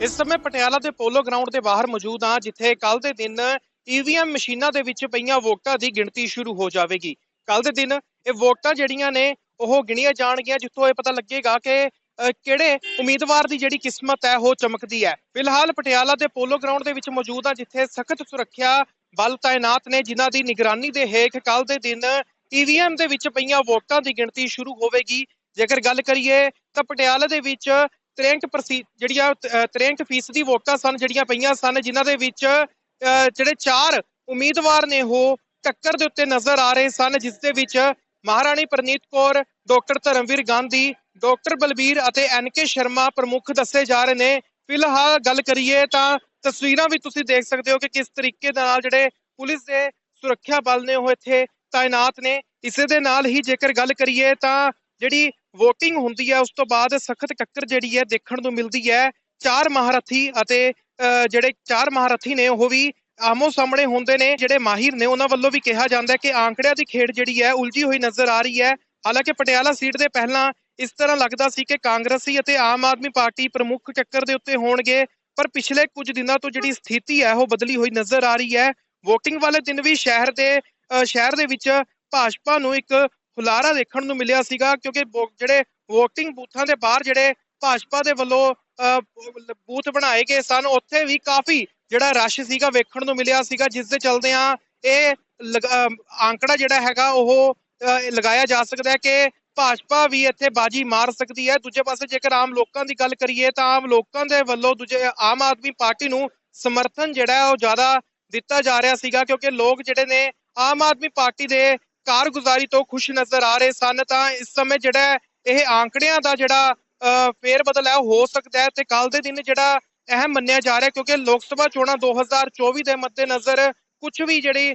ਇਸ ਸਮੇਂ ਪਟਿਆਲਾ ਦੇ ਪੋਲੋ ਗਰਾਊਂਡ ਦੇ ਬਾਹਰ ਮੌਜੂਦ ਹਾਂ, ਜਿੱਥੇ ਕੱਲ ਦੇ ਦਿਨ ਈਵੀਐਮ ਮਸ਼ੀਨਾਂ ਦੇ ਵਿੱਚ ਪਈਆਂ ਵੋਟਾਂ ਦੀ ਗਿਣਤੀ ਸ਼ੁਰੂ ਹੋ ਜਾਵੇਗੀ। ਕੱਲ ਦੇ ਦਿਨ ਇਹ ਵੋਟਾਂ ਜਿਹੜੀਆਂ ਨੇ, ਉਹ ਗਿਣੀਆਂ ਜਾਣਗੀਆਂ, ਜਿੱਥੋਂ ਇਹ ਪਤਾ ਲੱਗੇਗਾ ਕਿ ਕਿਹੜੇ ਉਮੀਦਵਾਰ ਦੀ ਜਿਹੜੀ ਕਿਸਮਤ ਹੈ, ਉਹ ਚਮਕਦੀ ਹੈ। ਫਿਲਹਾਲ ਪਟਿਆਲਾ ਦੇ ਪੋਲੋ ਗਰਾਊਂਡ ਦੇ ਵਿੱਚ ਮੌਜੂਦ ਹਾਂ, ਜਿੱਥੇ ਸਖਤ ਸੁਰੱਖਿਆ ਬਲ ਤਾਇਨਾਤ ਨੇ, ਜਿਨ੍ਹਾਂ ਦੀ ਨਿਗਰਾਨੀ ਦੇ ਹੇਠ ਕੱਲ ਦੇ ਦਿਨ ਈਵੀਐਮ ਦੇ ਵਿੱਚ ਪਈਆਂ ਵੋਟਾਂ ਦੀ ਗਿਣਤੀ ਸ਼ੁਰੂ ਹੋਵੇਗੀ। ਜੇਕਰ ਗੱਲ ਕਰੀਏ, ਤਾਂ ਪਟਿਆਲਾ ਦੇ ਵਿੱਚ 63% ਜਿਹੜੀਆਂ ਅ, 63% ਫੀਸਦੀ ਵੋਟਾਂ ਸਨ ਜਿਹੜੀਆਂ ਪਈਆਂ ਸਨ ਜਿਨ੍ਹਾਂ ਦੇ ਵਿੱਚ ਜਿਹੜੇ ਚਾਰ ਉਮੀਦਵਾਰ ਨੇ ਉਹ ਟੱਕਰ ਦੇ ਉੱਤੇ ਨਜ਼ਰ ਆ ਰਹੇ ਸਨ ਜਿਸ ਦੇ ਵਿੱਚ ਮਹਾਰਾਣੀ ਪ੍ਰਨੀਤ ਕੌਰ ਡਾਕਟਰ ਧਰਮਵੀਰ ਗਾਂਧੀ ਡਾਕਟਰ ਬਲਬੀਰ ਅਤੇ ਐਨਕੇ ਸ਼ਰਮਾ ਪ੍ਰਮੁੱਖ ਦੱਸੇ ਜਾ ਰਹੇ ਨੇ। ਫਿਲਹਾਲ ਗੱਲ ਕਰੀਏ ਤਾਂ ਤਸਵੀਰਾਂ ਵੀ ਤੁਸੀਂ ਦੇਖ ਸਕਦੇ ਹੋ ਕਿ ਕਿਸ ਤਰੀਕੇ ਦੇ ਨਾਲ ਜਿਹੜੇ ਪੁਲਿਸ ਦੇ ਸੁਰੱਖਿਆ ਬਲ ਨੇ ਉਹ ਇੱਥੇ ਤਾਇਨਾਤ ਨੇ। ਇਸੇ ਦੇ ਨਾਲ ਹੀ ਜੇਕਰ ਗੱਲ ਕਰੀਏ ਤਾਂ ਜਿਹੜੀ VOTING ਹੁੰਦੀ ਹੈ ਉਸ ਤੋਂ ਬਾਅਦ ਸਖਤ ਟੱਕਰ ਜਿਹੜੀ ਹੈ ਦੇਖਣ ਨੂੰ ਮਿਲਦੀ ਹੈ। ਚਾਰ ਮਹਾਰਥੀ ਅਤੇ ਜਿਹੜੇ ਚਾਰ ਮਹਾਰਥੀ ਨੇ ਉਹ ਵੀ ਆਮੋ ਸਾਹਮਣੇ ਹੁੰਦੇ ਨੇ ਜਿਹੜੇ ਮਾਹਿਰ ਨੇ ਉਹਨਾਂ ਵੱਲੋਂ ਵੀ ਕਿਹਾ ਜਾਂਦਾ ਹੈ ਕਿ ਆંકੜਿਆਂ ਦੀ ਖੇਡ ਜਿਹੜੀ ਹੈ ਉਲਝੀ ਹੋਈ ਨਜ਼ਰ ਆ ਰਹੀ ਹੈ। ਹਾਲਾਂਕਿ ਪਟਿਆਲਾ ਸੀਟ ਦੇ ਪਹਿਲਾਂ ਇਸ ਤਰ੍ਹਾਂ ਲੱਗਦਾ ਸੀ ਕਿ ਕਾਂਗਰਸੀ ਅਤੇ ਆਮ ਆਦਮੀ ਪਾਰਟੀ ਪ੍ਰਮੁੱਖ ਚੱਕਰ ਦੇ ਉੱਤੇ ਹੋਣਗੇ ਪਰ ਪਿਛਲੇ ਕੁਝ ਦਿਨਾਂ ਤੋਂ ਜਿਹੜੀ ਸਥਿਤੀ ਹੈ ਉਹ ਬਦਲੀ ਹੋਈ ਨਜ਼ਰ ਆ ਰਹੀ ਹੈ। VOTING ਵਾਲੇ ਦਿਨ ਵੀ ਸ਼ਹਿਰ ਦੇ ਅ, ਸ਼ਹਿਰ ਦੇ ਵਿੱਚ ਭਾਜਪਾ ਨੂੰ ਇੱਕ ਹੁਲਾਰਾ ਦੇਖਣ ਨੂੰ ਮਿਲਿਆ ਸੀਗਾ ਕਿਉਂਕਿ ਵੋ- ਜਿਹੜੇ VOTING ਬੂਥਾਂ ਦੇ ਬਾਹਰ ਜਿਹੜੇ ਭਾਜਪਾ ਦੇ ਵੱਲੋਂ ਬੂਥ ਬਣਾਏ ਗਏ ਸਨ, ਉੱਥੇ ਵੀ ਕਾਫੀ ਜਿਹੜਾ ਰਸ਼ ਸੀਗਾ ਵੇਖਣ ਨੂੰ ਮਿਲਿਆ ਸੀਗਾ, ਜਿਸ ਦੇ ਚਲਦਿਆਂ ਇਹ ਲਗ- ਆંકੜਾ ਜਿਹੜਾ ਹੈਗਾ ਉਹ ਲਗਾਇਆ ਜਾ ਸਕਦਾ ਹੈ ਕਿ ਭਾਜਪਾ ਵੀ ਇੱਥੇ ਬਾਜੀ ਮਾਰ ਸਕਦੀ ਹੈ। ਦੂਜੇ ਪਾਸੇ ਜੇਕਰ ਆਮ ਲੋਕਾਂ ਦੀ ਗੱਲ ਕਰੀਏ ਤਾਂ ਆਮ ਲੋਕਾਂ ਦੇ ਵੱਲੋਂ ਦੂਜੇ, ਆਮ ਆਦਮੀ ਪਾਰਟੀ ਨੂੰ ਸਮਰਥਨ ਜਿਹੜਾ ਉਹ ਜ਼ਿਆਦਾ ਦਿੱਤਾ ਜਾ ਰਿਹਾ ਸੀਗਾ ਕਿਉਂਕਿ ਲੋਕ ਜਿਹੜੇ ਨੇ ਆਮ ਆਦਮੀ ਪਾਰਟੀ ਦੇ ਕਾਰਗੁਜ਼ਾਰੀ ਤੋਂ ਖੁਸ਼ ਨਜ਼ਰ ਆ ਰਹੇ ਸਨ, ਤਾਂ ਇਸ ਸਮੇਂ ਜਿਹੜਾ ਇਹ ਆંકੜਿਆਂ ਦਾ ਜਿਹੜਾ ਫੇਰ ਬਦਲ ਹੈ ਹੋ ਸਕਦਾ ਹੈ ਤੇ ਕੱਲ ਦੇ ਦਿਨ ਜਿਹੜਾ ਅਹਿਮ ਮੰਨਿਆ ਜਾ ਰਿਹਾ ਕਿਉਂਕਿ ਲੋਕ ਸਭਾ ਚੋਣਾਂ 2024 ਦੇ ਮੱਦੇਨਜ਼ਰ ਕੁਝ ਵੀ ਜਿਹੜੀ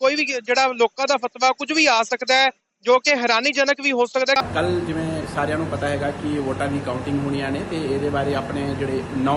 ਕੋਈ ਵੀ ਜਿਹੜਾ ਲੋਕਾਂ ਦਾ ਫਤਵਾ ਕੁਝ ਵੀ ਆ ਸਕਦਾ ਹੈ, ਜੋ ਕਿ ਹੈਰਾਨੀਜਨਕ ਵੀ ਹੋ ਸਕਦਾ ਹੈ। ਕੱਲ ਜਿਵੇਂ ਸਾਰਿਆਂ ਨੂੰ ਪਤਾ ਹੈਗਾ ਕਿ ਵੋਟਾਂ ਦੀ ਕਾਊਂਟਿੰਗ ਹੋਣੀਆਂ ਨੇ ਤੇ ਇਹਦੇ ਬਾਰੇ ਆਪਣੇ ਜਿਹੜੇ 9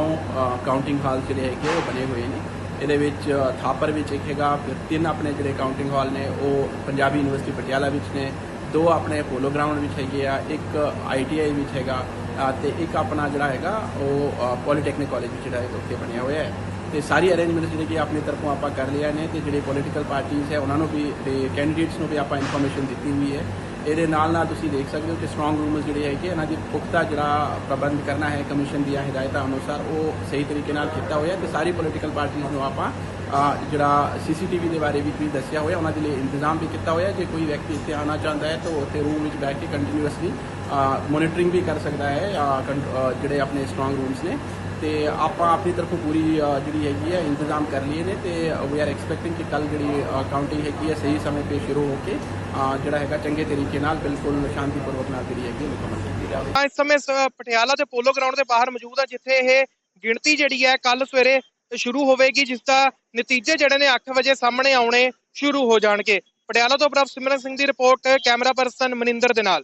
ਕਾਊਂਟਿੰਗ ਹਾਲ ਜਿਹੜੇ ਹੈਗੇ ਉਹ ਬਣੇ ਹੋਏ ਨੇ। ਇਹਦੇ ਵਿੱਚ ਥਾਪਰ ਵਿੱਚ ਇੱਕ ਹੈਗਾ ਫਿਰ ਤਿੰਨ ਆਪਣੇ ਜਿਹੜੇ ਕਾਊਂਟਿੰਗ ਹਾਲ ਨੇ ਉਹ ਪੰਜਾਬੀ ਯੂਨੀਵਰਸਿਟੀ ਪਟਿਆਲਾ ਵਿੱਚ ਨੇ ਦੋ ਆਪਣੇ ਪੋਲੋ ਗਰਾਊਂਡ ਵਿੱਚ ਹੈਗੇ ਆ ਇੱਕ ਆਈਟੀਆਈ ਵਿੱਚ ਹੈਗਾ ਅ, ਤੇ ਇੱਕ ਆਪਣਾ ਜਿਹੜਾ ਹੈਗਾ ਉਹ ਪੋਲੀਟੈਕਨਿਕ ਕਾਲਜ ਵਿੱਚ ਜਿਹੜਾ ਹੈ ਉੱਥੇ ਬਣਿਆ ਹੋਇਆ ਹੈ। ਤੇ ਸਾਰੀ ਅਰੇਂਜਮੈਂਟ ਜਿਹੜੇ ਕਿ ਆਪਣੀ ਤਰਫੋਂ ਆਪਾਂ ਕਰ ਲਿਆ ਨੇ ਤੇ ਜਿਹੜੇ ਪੋਲੀਟੀਕਲ ਪਾਰਟੀਆਂ ਹੈ ਉਹਨਾਂ ਨੂੰ ਵੀ ਤੇ ਕੈਂਡੀਡੇਟਸ ਨੂੰ ਵੀ ਆਪਾਂ ਇਨਫੋਰਮੇਸ਼ਨ ਦਿੱਤੀ ਹੋਈ ਹੈ। ਇਹਦੇ ਨਾਲ ਨਾਲ ਤੁਸੀਂ ਦੇਖ ਸਕਦੇ ਹੋ ਕਿ ਸਟਰੋਂਗ ਰੂਮਸ ਜਿਹੜੇ ਹੈਗੇ ਇਹਨਾਂ ਦੀ ਪੁਖਤਾ ਜਿਹੜਾ ਪ੍ਰਬੰਧ ਕਰਨਾ ਹੈ ਕਮਿਸ਼ਨ ਦੀਆਂ ਹਦਾਇਤਾਂ ਅਨੁਸਾਰ ਉਹ ਸਹੀ ਤਰੀਕੇ ਨਾਲ ਕੀਤਾ ਹੋਇਆ ਤੇ ਸਾਰੀ ਪੋਲੀਟੀਕਲ ਪਾਰਟੀਆਂ ਨੂੰ ਆਪਾਂ ਜਿਹੜਾ ਸੀਸੀਟੀਵੀ ਦੇ ਬਾਰੇ ਵੀ ਵੀ ਦੱਸਿਆ ਹੋਇਆ, ਉਹਨਾਂ ਦੇ ਲਈ ਇੰਤਜ਼ਾਮ ਵੀ ਕੀਤਾ ਹੋਇਆ ਜੇ ਕੋਈ ਵਿਅਕਤੀ ਇੱਥੇ ਆਉਣਾ ਚਾਹੁੰਦਾ ਹੈ, ਤਾਂ ਉੱਥੇ ਰੂਮ ਵਿੱਚ ਬੈਠ ਕੇ ਕੰਟੀਨਿਊਅਸਲੀ ਮੋਨੀਟਰਿੰਗ ਵੀ ਕਰ ਸਕਦਾ ਹੈ ਜਿਹੜੇ ਆਪਣੇ ਸਟਰੋਂਗ ਰੂਮਸ ਨੇ। ਤੇ ਆਪਾਂ ਆਪਣੀ ਤਰਫੋਂ ਪੂਰੀ ਜਿਹੜੀ ਹੈਗੀ ਹੈ, ਇੰਤਜ਼ਾਮ ਕਰ ਲਈਏ ਨੇ ਤੇ ਵੀ ਆਰ ਐਕਸਪੈਕਟਿੰਗ ਕਿ ਕੱਲ ਜਿਹੜੀ ਕਾਊਂਟਿੰਗ ਹੈਗੀ ਹੈ, ਸਹੀ ਸਮੇਂ ਤੇ ਸ਼ੁਰੂ ਹੋ ਕੇ ਜਿਹੜਾ ਹੈਗਾ ਚੰਗੇ ਤਰੀਕੇ ਨਾਲ ਬਿਲਕੁਲ ਸ਼ਾਂਤੀਪੂਰਵਕ ਨਾਲ ਜਿਹੜੀ ਹੈਗੀ ਮੁਕੰਮਲ ਕੀਤੀ ਜਾਵੇ। ਇਸ ਸਮੇਂ ਪਟਿਆਲਾ ਦੇ ਪੋਲੋ ਗਰਾਊਂਡ ਦੇ ਬਾਹਰ ਮੌਜੂਦ ਆ ਜਿੱਥੇ ਇਹ ਗਿਣਤੀ ਜਿਹੜੀ ਹੈ ਕੱਲ ਸਵੇਰੇ ਸ਼ੁਰੂ ਹੋਵੇਗੀ, ਜਿਸ ਦਾ ਨਤੀਜੇ ਜਿਹੜੇ ਨੇ 8 ਵਜੇ ਸਾਹਮਣੇ ਆਉਣੇ ਸ਼ੁਰੂ ਹੋ ਜਾਣਗੇ। ਪਟਿਆਲਾ ਤੋਂ ਪ੍ਰਭ ਸਿਮਰਨ ਸਿੰਘ ਦੀ ਰਿਪੋਰਟ, ਕੈਮਰਾ ਪਰਸਨ ਮਨਿੰਦਰ ਦੇ ਨਾਲ।